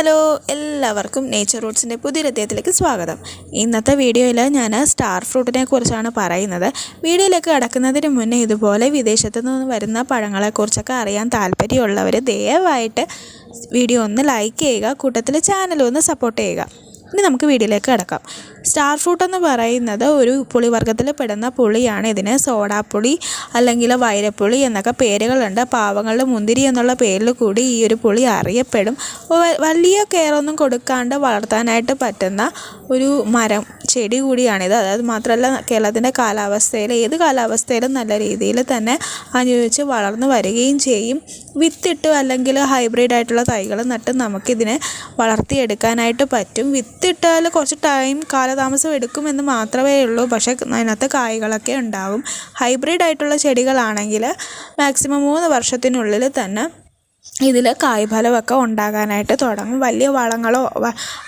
Hello എല്ലാവർക്കും nature റൂട്ട്സിന്റെ പുതിയ അദ്ദേഹത്തിലേക്ക് സ്വാഗതം. ഇന്നത്തെ വീഡിയോയിൽ ഞാൻ സ്റ്റാർ ഫ്രൂട്ടിനെ കുറിച്ചാണ് പറയുന്നത്. വീഡിയോയിലേക്ക് കടക്കുന്നതിന് മുന്നേ ഇതുപോലെ വിദേശത്തു നിന്ന് വരുന്ന പഴങ്ങളെക്കുറിച്ചൊക്കെ അറിയാൻ താല്പര്യമുള്ളവർ ദയവായിട്ട് വീഡിയോ ഒന്ന് ലൈക്ക് ചെയ്യുക കൂട്ടത്തിൽ ചാനൽ ഒന്ന് സപ്പോർട്ട് ചെയ്യുക. ഇനി നമുക്ക് വീഡിയോയിലേക്ക് കിടക്കാം. സ്റ്റാർ ഫ്രൂട്ട് എന്ന് പറയുന്നത് ഒരു പുളിവർഗത്തിൽ പെടുന്ന പുളിയാണ്. ഇതിന് സോഡാപ്പുളി അല്ലെങ്കിൽ വൈരപ്പുളി എന്നൊക്കെ പേരുകളുണ്ട്. പാവങ്ങളുടെ മുന്തിരി എന്നുള്ള പേരിൽ കൂടി ഈ ഒരു പുളി അറിയപ്പെടും. വലിയ കെയറൊന്നും കൊടുക്കാണ്ട് വളർത്താനായിട്ട് പറ്റുന്ന ഒരു മരം ചെടി കൂടിയാണിത്. അതായത് മാത്രമല്ല കേരളത്തിന്റെ കാലാവസ്ഥയിൽ ഏത് കാലാവസ്ഥയിലും നല്ല രീതിയിൽ തന്നെ അനുയോജിച്ച് വളർന്നു വരികയും ചെയ്യും. വിത്തിട്ട് അല്ലെങ്കിൽ ഹൈബ്രിഡ് ആയിട്ടുള്ള തൈകൾ നട്ട് നമുക്കിതിനെ വളർത്തിയെടുക്കാനായിട്ട് പറ്റും. വിത്തിട്ടാൽ കുറച്ച് ടൈം കാലതാമസം എടുക്കുമെന്ന് മാത്രമേ ഉള്ളൂ. പക്ഷേ അതിനകത്ത് കായ്കളൊക്കെ ഉണ്ടാവും. ഹൈബ്രിഡ് ആയിട്ടുള്ള ചെടികളാണെങ്കിൽ മാക്സിമം മൂന്ന് വർഷത്തിനുള്ളിൽ തന്നെ ഇതിൽ കായ്ഫലമൊക്കെ ഉണ്ടാകാനായിട്ട് തുടങ്ങും. വലിയ വളങ്ങളോ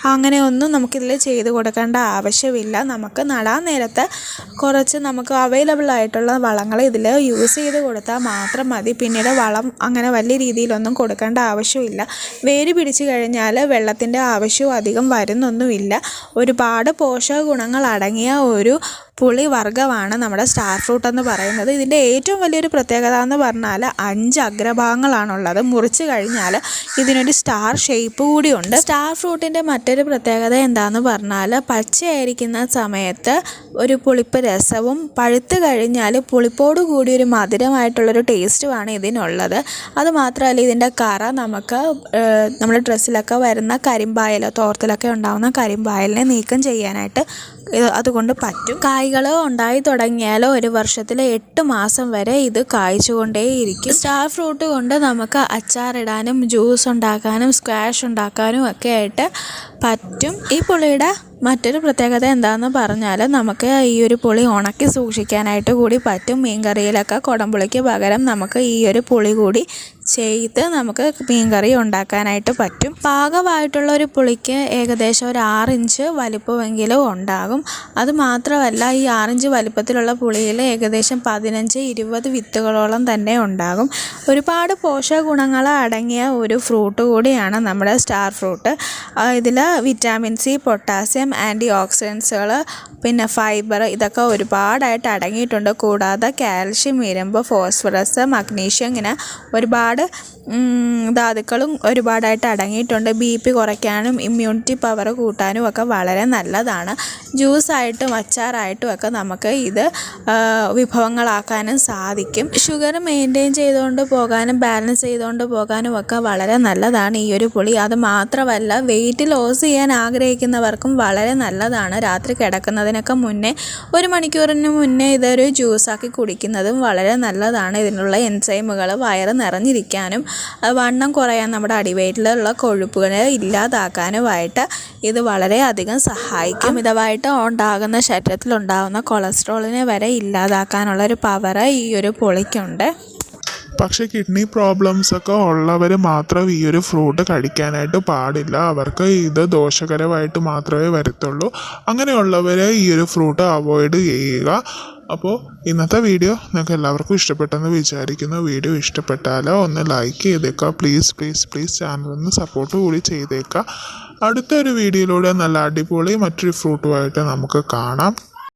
അങ്ങനെയൊന്നും നമുക്കിതിൽ ചെയ്ത് കൊടുക്കേണ്ട ആവശ്യമില്ല. നമുക്ക് നടാൻ നേരത്ത് കുറച്ച് നമുക്ക് അവൈലബിൾ ആയിട്ടുള്ള വളങ്ങൾ ഇതിൽ യൂസ് ചെയ്ത് കൊടുത്താൽ മാത്രം മതി. പിന്നീട് വളം അങ്ങനെ വലിയ രീതിയിലൊന്നും കൊടുക്കേണ്ട ആവശ്യമില്ല. വേര് പിടിച്ചു കഴിഞ്ഞാൽ വെള്ളത്തിന്റെ ആവശ്യവും അധികം വരുന്നൊന്നുമില്ല. ഒരുപാട് പോഷക ഗുണങ്ങൾ അടങ്ങിയ ഒരു പുളി വർഗമാണ് നമ്മുടെ സ്റ്റാർ ഫ്രൂട്ട് എന്ന് പറയുന്നത്. ഇതിന്റെ ഏറ്റവും വലിയൊരു പ്രത്യേകത എന്ന് പറഞ്ഞാൽ അഞ്ച് അഗ്രഭാഗങ്ങളാണുള്ളത്. മുറിച്ച് കഴിഞ്ഞാൽ ഇതിനൊരു സ്റ്റാർ ഷേപ്പ് കൂടിയുണ്ട്. സ്റ്റാർ ഫ്രൂട്ടിന്റെ മറ്റൊരു പ്രത്യേകത എന്താണെന്ന് പറഞ്ഞാൽ പച്ചയായിരിക്കുന്ന സമയത്ത് ഒരു പുളിപ്പ് രസവും പഴുത്ത് കഴിഞ്ഞാൽ പുളിപ്പോട് കൂടി ഒരു മധുരമായിട്ടുള്ളൊരു ടേസ്റ്റുമാണ് ഇതിനുള്ളത്. അതുമാത്രമല്ല ഇതിന്റെ കറ നമുക്ക് നമ്മുടെ ഡ്രസ്സിലൊക്കെ വരുന്ന കരിമ്പായൽ തോർത്തിലൊക്കെ ഉണ്ടാകുന്ന കരിമ്പായലിനെ നീക്കം ചെയ്യാനായിട്ട് അതുകൊണ്ട് പറ്റും. കായ്കൾ ഉണ്ടായി തുടങ്ങിയാലോ ഒരു വർഷത്തിൽ എട്ട് മാസം വരെ ഇത് കായ്ച്ചുകൊണ്ടേയിരിക്കും. സ്റ്റാർ ഫ്രൂട്ട് കൊണ്ട് നമുക്ക് അച്ചാറിടാനും ജ്യൂസ് ഉണ്ടാക്കാനും സ്ക്വാഷ് ഉണ്ടാക്കാനും ഒക്കെ ആയിട്ട് പറ്റും. ഈ പുളിയുടെ മറ്റൊരു പ്രത്യേകത എന്താണെന്ന് പറഞ്ഞാൽ നമുക്ക് ഈ ഒരു പുളി ഉണക്കി സൂക്ഷിക്കാനായിട്ട് കൂടി പറ്റും. മീൻകറിയിലൊക്കെ കുടംപുളിക്ക് പകരം നമുക്ക് ഈ ഒരു പുളി കൂടി ചെയ്ത് നമുക്ക് മീൻ കറി ഉണ്ടാക്കാനായിട്ട് പറ്റും. പാകമായിട്ടുള്ള ഒരു പുളിക്ക് ഏകദേശം ഒരു ആറിഞ്ച് വലിപ്പമെങ്കിലും ഉണ്ടാകും. അത് മാത്രമല്ല ഈ ആറിഞ്ച് വലിപ്പത്തിലുള്ള പുളിയിൽ ഏകദേശം പതിനഞ്ച് ഇരുപത് വിത്തുകളോളം തന്നെ ഉണ്ടാകും. ഒരുപാട് പോഷക ഗുണങ്ങൾ അടങ്ങിയ ഒരു ഫ്രൂട്ട് കൂടിയാണ് നമ്മുടെ സ്റ്റാർ ഫ്രൂട്ട്. ഇതിൽ വിറ്റാമിൻ സി പൊട്ടാസ്യം ആന്റി ഓക്സിഡൻസുകൾ പിന്നെ ഫൈബർ ഇതൊക്കെ ഒരുപാടായിട്ട് അടങ്ങിയിട്ടുണ്ട്. കൂടാതെ കാൽഷ്യം ഇരുമ്പ് ഫോസ്ഫറസ് മഗ്നീഷ്യം ഇങ്ങനെ ഒരുപാട് தமிழ்நாடு ധാതുക്കളും ഒരുപാടായിട്ട് അടങ്ങിയിട്ടുണ്ട്. ബി പി കുറയ്ക്കാനും ഇമ്മ്യൂണിറ്റി പവർ കൂട്ടാനും ഒക്കെ വളരെ നല്ലതാണ്. ജ്യൂസായിട്ടും അച്ചാറായിട്ടും ഒക്കെ നമുക്ക് ഇത് വിഭവങ്ങളാക്കാനും സാധിക്കും. ഷുഗർ മെയിന്റെയിൻ ചെയ്തുകൊണ്ട് പോകാനും ബാലൻസ് ചെയ്തുകൊണ്ട് പോകാനും ഒക്കെ വളരെ നല്ലതാണ് ഈ ഒരു പുളി. അത് മാത്രമല്ല വെയിറ്റ് ലോസ് ചെയ്യാൻ ആഗ്രഹിക്കുന്നവർക്കും വളരെ നല്ലതാണ്. രാത്രി കിടക്കുന്നതിനൊക്കെ മുന്നേ ഒരു മണിക്കൂറിന് മുന്നേ ഇതൊരു ജ്യൂസാക്കി കുടിക്കുന്നതും വളരെ നല്ലതാണ്. ഇതിനുള്ള എൻസൈമുകൾ വയറ് നിറഞ്ഞിരിക്കാനും വണ്ണം കുറയാൻ നമ്മുടെ അടിവയറ്റിലുള്ള കൊഴുപ്പുകളെ ഇല്ലാതാക്കാനുമായിട്ട് ഇത് വളരെയധികം സഹായിക്കും. അമിതമായിട്ട് ഉണ്ടാകുന്ന ശരീരത്തിലുണ്ടാകുന്ന കൊളസ്ട്രോളിനെ വരെ ഇല്ലാതാക്കാനുള്ള ഒരു പവർ ഈ ഒരു പുളിക്കുണ്ട്. പക്ഷേ കിഡ്നി പ്രോബ്ലംസ് ഒക്കെ ഉള്ളവർ മാത്രം ഈ ഒരു ഫ്രൂട്ട് കഴിക്കാനായിട്ട് പാടില്ല. അവർക്ക് ഇത് ദോഷകരമായിട്ട് മാത്രമേ വരത്തുള്ളൂ. അങ്ങനെയുള്ളവർ ഈ ഒരു ഫ്രൂട്ട് അവോയ്ഡ് ചെയ്യുക. അപ്പോൾ ഇന്നത്തെ വീഡിയോ നിങ്ങൾക്ക് എല്ലാവർക്കും ഇഷ്ടപ്പെട്ടെന്ന് വിചാരിക്കുന്നു. വീഡിയോ ഇഷ്ടപ്പെട്ടാൽ ഒന്ന് ലൈക്ക് ചെയ്തേക്കുക. പ്ലീസ് പ്ലീസ് പ്ലീസ് ചാനലൊന്ന് സപ്പോർട്ട് കൂടി ചെയ്തേക്കുക. അടുത്തൊരു വീഡിയോയിലൂടെ നല്ല അടിപൊളി മറ്റൊരു ഫ്രൂട്ടുമായിട്ട് നമുക്ക് കാണാം.